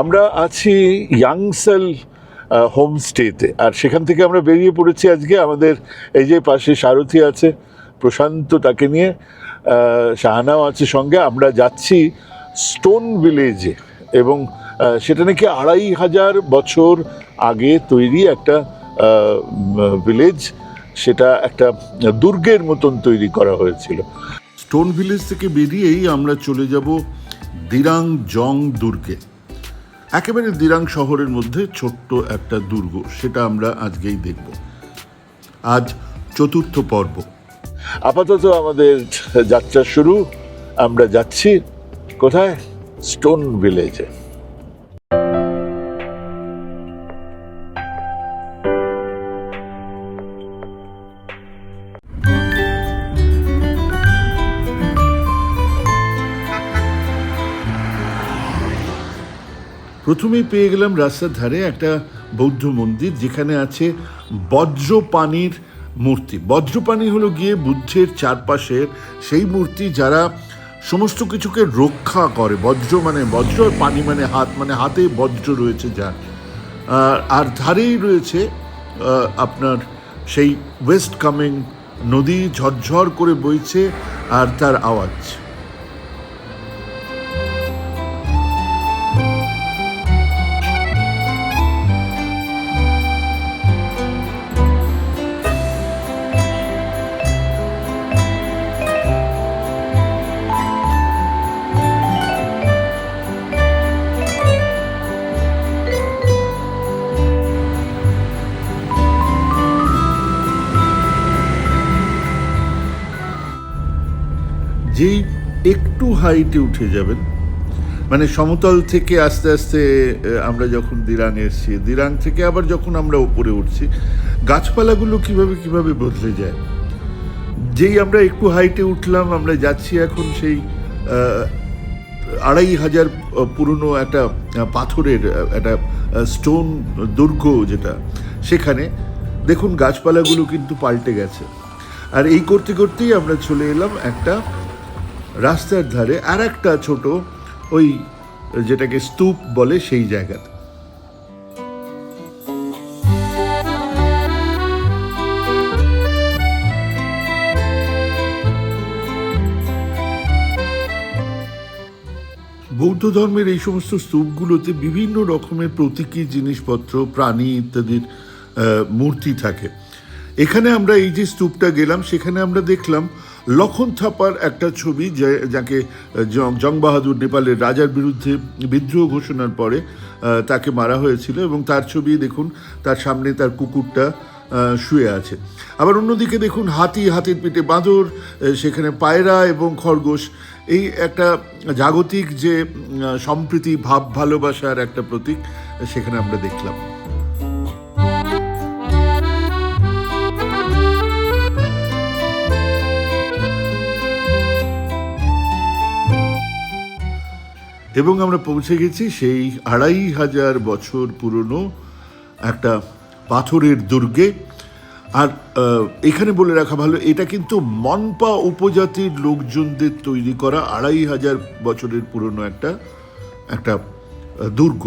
আমরা আছি ইয়াংসেল হোমস্টেতে আর সেখান থেকে আমরা বেরিয়ে পড়েছি আজকে। আমাদের এই যে পাশে সারথি আছে, প্রশান্ত তাকে নিয়ে শাহানাও আছে সঙ্গে। আমরা যাচ্ছি স্টোন ভিলেজে এবং সেটা নাকি আড়াই হাজার বছর আগে তৈরি একটা ভিলেজ সেটা একটা দুর্গের মতন তৈরি করা হয়েছিল। স্টোন ভিলেজ থেকে বেরিয়েই আমরা চলে যাব দিরাং জং দুর্গে। একেবারে দিরাং শহরের মধ্যে ছোট্ট একটা দুর্গ, সেটা আমরা আজকেই দেখব। আজ চতুর্থ পর্ব। আপাতত আমাদের যাত্রা শুরু। আমরা যাচ্ছি কোথায়? স্টোন ভিলেজে। প্রথমেই পেয়ে গেলাম রাস্তার ধারে একটা বৌদ্ধ মন্দির, যেখানে আছে বজ্রপানির মূর্তি। বজ্রপানি হলো গিয়ে বুদ্ধের চারপাশের সেই মূর্তি যারা সমস্ত কিছুকে রক্ষা করে। বজ্র মানে বজ্র পানি মানে হাত মানে হাতে বজ্র রয়েছে যার। আর- ধারেই রয়েছে আপনার সেই ওয়েস্ট কামিং নদী ঝরঝর করে বইছে আর তার আওয়াজ। হাইটে উঠে যাবেন। মানে সমতল থেকে আস্তে আস্তে আমরা যখন দিরাং এসছি দিরাং থেকে আবার যখন আমরা উপরে উঠছি, গাছপালাগুলো কীভাবে কীভাবে বদলে যায়? যেই আমরা একটু হাইটে উঠলাম, আমরা যাচ্ছি এখন সেই আড়াই হাজার পুরনো একটা পাথরের একটা স্টোন দুর্গ যেটা, সেখানে দেখুন গাছপালাগুলো কিন্তু পাল্টে গেছে। আর এই করতে করতেই আমরা চলে এলাম একটা রাস্তার ধারে আর একটা ছোট ওই যেটাকে স্তূপ বলে সেই জায়গাতে। বৌদ্ধ ধর্মের এই সমস্ত স্তূপগুলোতে বিভিন্ন রকমের প্রতীকী জিনিসপত্র, প্রাণী ইত্যাদির মূর্তি থাকে। এখানে আমরা এই যে স্তূপটা গেলাম, সেখানে আমরা দেখলাম লক্ষণ থাপার একটা ছবি যে- যাকে জং বাহাদুর নেপালের রাজার বিরুদ্ধে বিদ্রোহ ঘোষণার পরে তাকে মারা হয়েছিল এবং তার ছবি দেখুন, তার সামনে তার কুকুরটা শুয়ে আছে। আবার অন্যদিকে দেখুন, হাতি, হাতির পিঠে বাঁদর সেখানে পায়রা এবং খরগোশ, এই একটা জাগতিক যে সম্প্রীতি, ভাব, ভালোবাসার একটা প্রতীক, সেখানে আমরা দেখলাম। এবং আমরা পৌঁছে গেছি সেই আড়াই হাজার বছর পুরনো একটা পাথরের দুর্গে। আর এখানে বলে রাখা ভালো, এটা কিন্তু মনপা উপজাতির লোকজনদের তৈরি করা আড়াই হাজার বছরের পুরনো একটা একটা দুর্গ।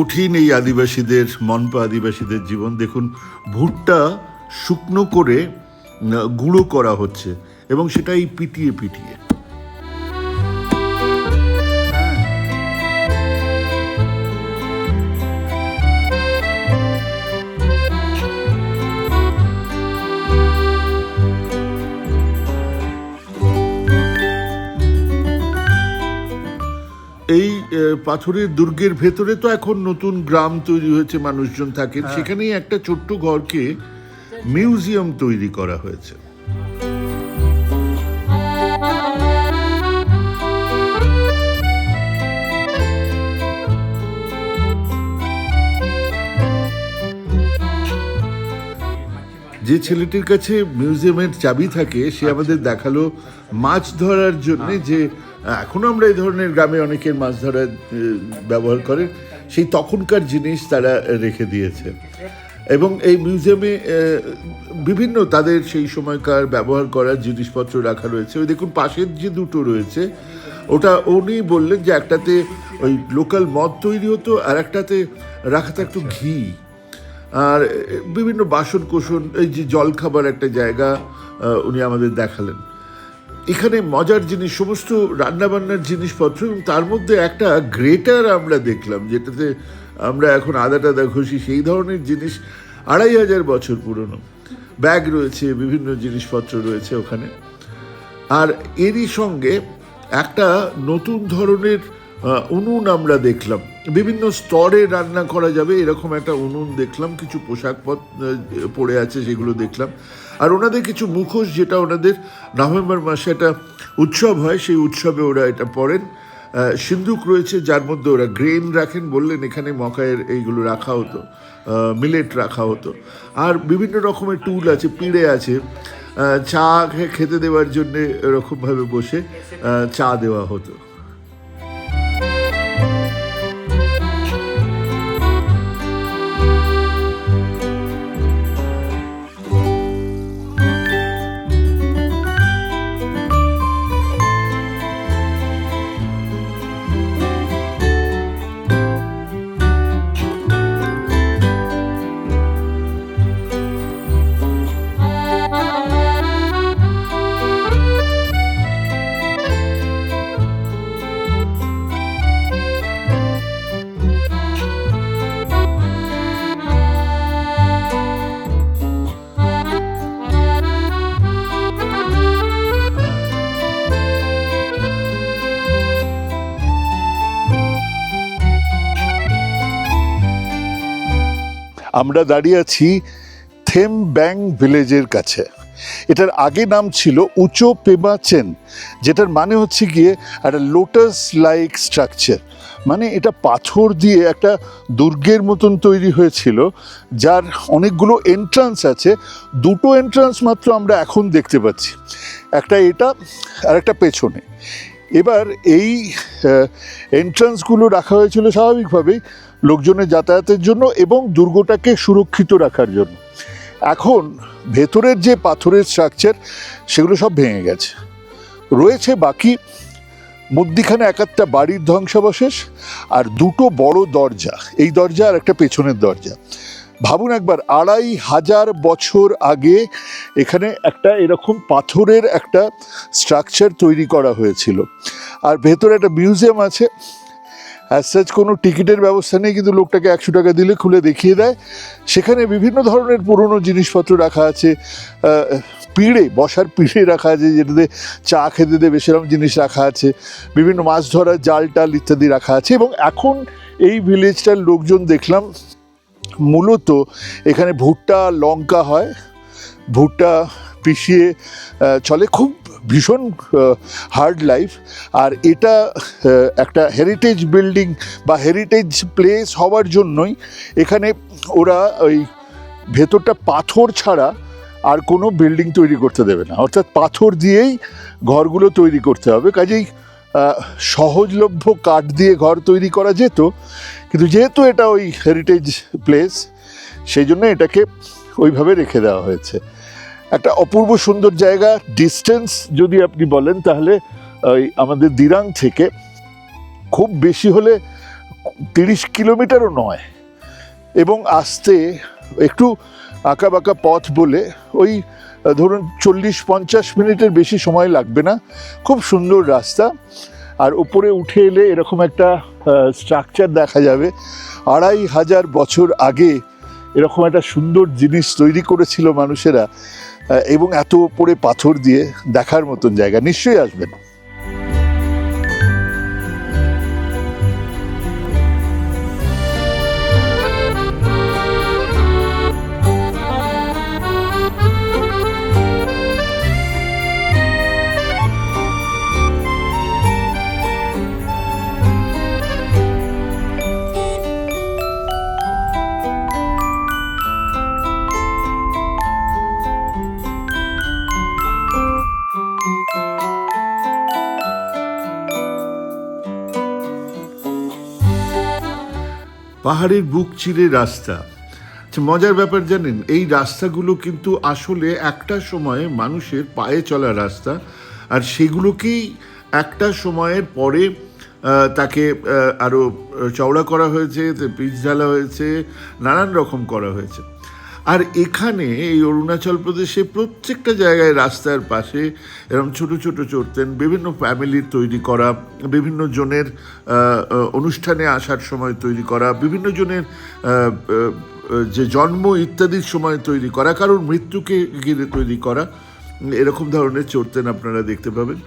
কঠিন এই আদিবাসীদের, মনপা আদিবাসীদের জীবন। দেখুন, ভুট্টা শুকনো করে গুঁড়ো করা হচ্ছে এবং সেটাই পিটিয়ে পিটিয়ে। এই পাথরের দুর্গের ভেতরে তো এখন নতুন গ্রাম তৈরি হয়েছে মানুষজন থাকে হ্যাঁ। সেখানেই একটা ছোট্ট ঘরকে মিউজিয়াম তৈরি করা হয়েছে। যে ছেলেটির কাছে মিউজিয়ামের চাবি থাকে সে আচ্ছা। আমাদের দেখাল মাছ ধরার জন্য হ্যাঁ। যে এখনও আমরা এই ধরনের গ্রামে অনেকের মাছ ধরার আহ, ব্যবহার করে। সেই তখনকার জিনিস তারা রেখে দিয়েছে। এবং এই মিউজিয়ামে বিভিন্ন তাদের সেই সময়কার ব্যবহার করার জিনিসপত্র রাখা রয়েছে। ওই দেখুন পাশের যে দুটো রয়েছে ওটা উনি বললেন যে একটাতে ওই লোকাল মদ তৈরি হতো আর একটাতে রাখা থাকতো ঘি। আর বিভিন্ন বাসন কোসন এই যে জলখাবার একটা জায়গা উনি আমাদের দেখালেন। এখানে মজার জিনিস, সমস্ত রান্নাবান্নার জিনিসপত্র এবং তার মধ্যে একটা গ্রেটার আমরা দেখলাম, যেটাতে আমরা এখন আদা টাদা ঘষি, সেই ধরনের জিনিস আড়াই হাজার বছর পুরনো। ব্যাগ রয়েছে, বিভিন্ন জিনিসপত্র রয়েছে ওখানে। আর এরই সঙ্গে একটা নতুন ধরনের উনুন আমরা দেখলাম। বিভিন্ন স্তরে রান্না করা যাবে এরকম একটা উনুন দেখলাম কিছু পোশাক পড়ে আছে সেগুলো দেখলাম। আর ওনাদের কিছু মুখোশ যেটা ওনাদের নভেম্বর মাসে একটা উৎসব হয় সেই উৎসবে ওরা এটা পড়েন আহ, সিন্দুক রয়েছে যার মধ্যে ওরা গ্রেন রাখেন বললেন এখানে মকায়ের এইগুলো রাখা হতো মিলেট রাখা হতো। আর বিভিন্ন রকমের টুল আছে পিড়ে আছে চা খেতে দেওয়ার জন্যে এরকমভাবে বসে চা দেওয়া হতো। আমরা দাঁড়িয়ে আছি থেম ব্যাং ভিলেজের কাছে। এটার আগে নাম ছিল উঁচো পেমা চেন, যেটার মানে হচ্ছে গিয়ে একটা লোটাস লাইক স্ট্রাকচার মানে এটা পাথর দিয়ে একটা দুর্গের মতন তৈরি হয়েছিল, যার অনেকগুলো এন্ট্রান্স আছে। দুটো এন্ট্রান্স মাত্র আমরা এখন দেখতে পাচ্ছি। একটা এটা আর একটা পেছনে। এবার এই এন্ট্রান্সগুলো রাখা হয়েছিল স্বাভাবিকভাবেই লোকজনের যাতায়াতের জন্য এবং দুর্গটাকে সুরক্ষিত রাখার জন্য। এখন ভেতরের যে পাথরের স্ট্রাকচার সেগুলো সব ভেঙে গেছে। রয়েছে বাকি মধ্যিখানে এক একটা বাড়ির ধ্বংসাবশেষ আর দুটো বড় দরজা। এই দরজা আর একটা পেছনের দরজা। ভাবুন একবার, আড়াই হাজার বছর আগে এখানে একটা এরকম পাথরের একটা স্ট্রাকচার তৈরি করা হয়েছিল। আর ভেতরে একটা মিউজিয়াম আছে। অ্যাজ কোনো টিকিটের ব্যবস্থা নেই, কিন্তু লোকটাকে একশো টাকা দিলে খুলে দেখিয়ে দেয়। সেখানে বিভিন্ন ধরনের পুরনো জিনিসপত্র রাখা আছে। পিঁড়ে, বসার পিঁড়ে রাখা আছে, যেটাতে চা খেতে দেবে, সেরকম জিনিস রাখা আছে। বিভিন্ন মাছ ধরার জাল টাল ইত্যাদি রাখা আছে এবং এখন এই ভিলেজটার লোকজন দেখলাম, মূলত এখানে ভুট্টা, লঙ্কা হয়। ভুট্টা পিষিয়ে চলে। খুব ভীষণ হার্ড লাইফ আর এটা একটা হেরিটেজ বিল্ডিং বা হেরিটেজ প্লেস হওয়ার জন্যই এখানে ওরা ওই ভেতরটা পাথর ছাড়া আর কোনো বিল্ডিং তৈরি করতে দেবে না। অর্থাৎ পাথর দিয়েই ঘরগুলো তৈরি করতে হবে। কাজেই সহজলভ্য কাঠ দিয়ে ঘর তৈরি করা যেত। কিন্তু যেহেতু এটা ওই হেরিটেজ প্লেস সেই জন্য এটাকে ওইভাবে রেখে দেওয়া হয়েছে। একটা অপূর্ব সুন্দর জায়গা ডিস্টেন্স যদি আপনি বলেন তাহলে ওই আমাদের দিরাং থেকে খুব বেশি হলে তিরিশ কিলোমিটারও নয়। এবং আসতে একটু আঁকা বাঁকা পথ বলে ওই, ধরুন চল্লিশ পঞ্চাশ মিনিটের বেশি সময় লাগবে না। খুব সুন্দর রাস্তা। আর উপরে উঠে এলে এরকম একটা স্ট্রাকচার দেখা যাবে। আড়াই হাজার বছর আগে এরকম একটা সুন্দর জিনিস তৈরি করেছিল মানুষেরা। এবং এত উপরে পাথর দিয়ে দেখার মতন জায়গা নিশ্চয়ই আসবেন। পাহাড়ের বুক চিরে রাস্তা। আচ্ছা মজার ব্যাপার জানেন, এই রাস্তাগুলো কিন্তু আসলে একটা সময়ে মানুষের পায়ে চলা রাস্তা, আর সেগুলোকেই একটা সময়ের পরে তাকে আরও চওড়া করা হয়েছে পিচ ঢালা হয়েছে, নানান রকম করা হয়েছে। আর এখানে এই অরুণাচল প্রদেশে প্রত্যেকটা জায়গায় রাস্তার পাশে এরকম ছোট ছোট চড়তেন, বিভিন্ন ফ্যামিলির তৈরি করা, বিভিন্ন জনের অনুষ্ঠানে আসার সময় তৈরি করা, বিভিন্ন জনের যে জন্ম ইত্যাদির সময় তৈরি করা, কারোর মৃত্যুকে ঘিরে তৈরি করা, এরকম ধরনের চড়তেন আপনারা দেখতে পাবেন।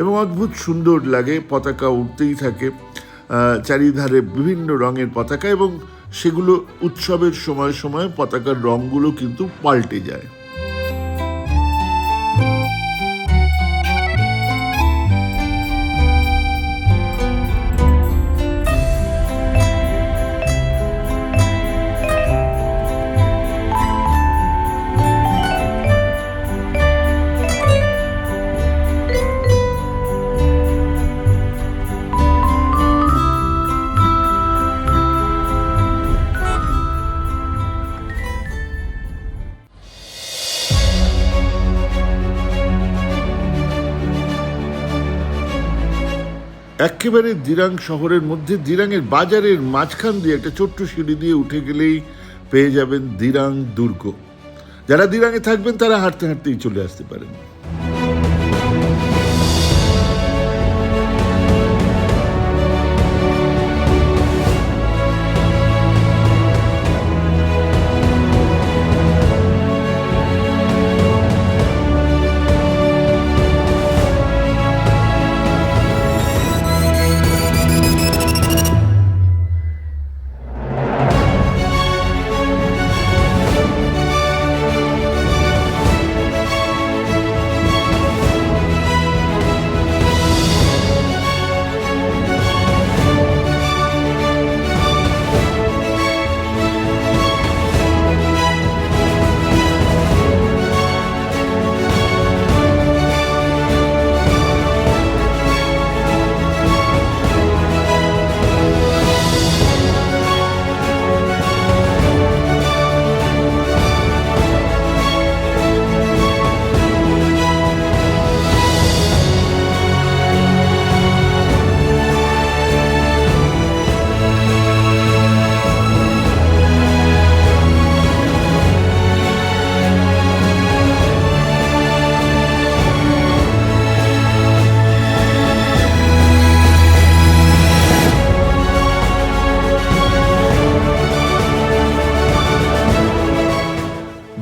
এবং অদ্ভুত সুন্দর লাগে, পতাকা উঠতেই থাকে চারিধারে বিভিন্ন রঙের পতাকা এবং সেগুলো উৎসবের সময় সময় পতাকার রঙগুলো কিন্তু পাল্টে যায়। একেবারে দিরাং শহরের মধ্যে, দিরাংয়ের বাজারের মাঝখান দিয়ে একটা ছোট্ট সিঁড়ি দিয়ে উঠে গেলেই পেয়ে যাবেন দিরাং দুর্গ। যারা দিরাঙে থাকবেন, তারা হাঁটতে হাঁটতেই চলে আসতে পারেন।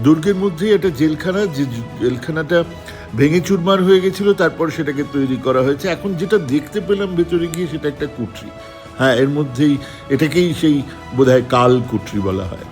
দুর্গের মধ্যেই একটা জেলখানা, যে জেলখানাটা ভেঙে চুরমার হয়ে গেছিল, তারপর সেটাকে তৈরি করা হয়েছে। এখন যেটা দেখতে পেলাম ভেতরে গিয়ে সেটা একটা কুঠরি। হ্যাঁ এর মধ্যেই এটাকেই সেই বোধহয় কাল কুঠরি বলা হয়।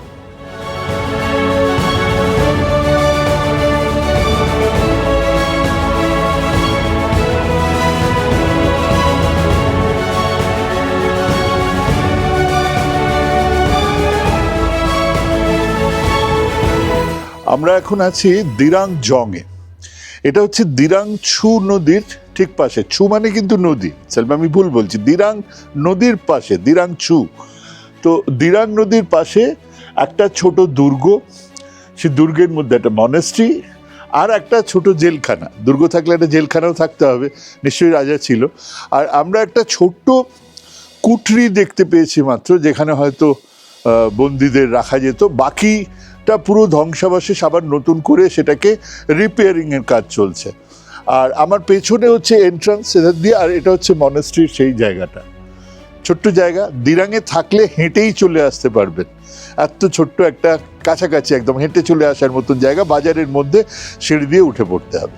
আমরা এখন আছি দিরাং জংয়ে এটা হচ্ছে দিরাং ছু নদীর ঠিক পাশে। ছু মানে কিন্তু নদী। সেলফ আমি ভুল বলছি। দিরাং নদীর পাশে দিরাং ছু তো দিরাং নদীর পাশে একটা ছোট দুর্গ। সে দুর্গের মধ্যে একটা মনেস্ট্রি আর একটা ছোট জেলখানা। দুর্গ থাকলে একটা জেলখানাও থাকতে হবে। নিশ্চয়ই রাজা ছিল। আর আমরা একটা ছোট্ট কুঠরি দেখতে পেয়েছি মাত্র, যেখানে হয়তো বন্দীদের রাখা যেত। বাকিটা পুরো ধ্বংসাবশেষ আবার নতুন করে সেটাকে রিপেয়ারিংয়ের কাজ চলছে। আর আমার পেছনে হচ্ছে এন্ট্রান্স সেটা দিয়ে আর এটা হচ্ছে মনেস্ট্রির সেই জায়গাটা। ছোট্ট জায়গা, দিরাঙে থাকলে হেঁটেই চলে আসতে পারবেন। এত ছোট্ট একটা কাছাকাছি একদম হেঁটে চলে আসার মতন জায়গা, বাজারের মধ্যে সিঁড়ি দিয়ে উঠে পড়তে হবে।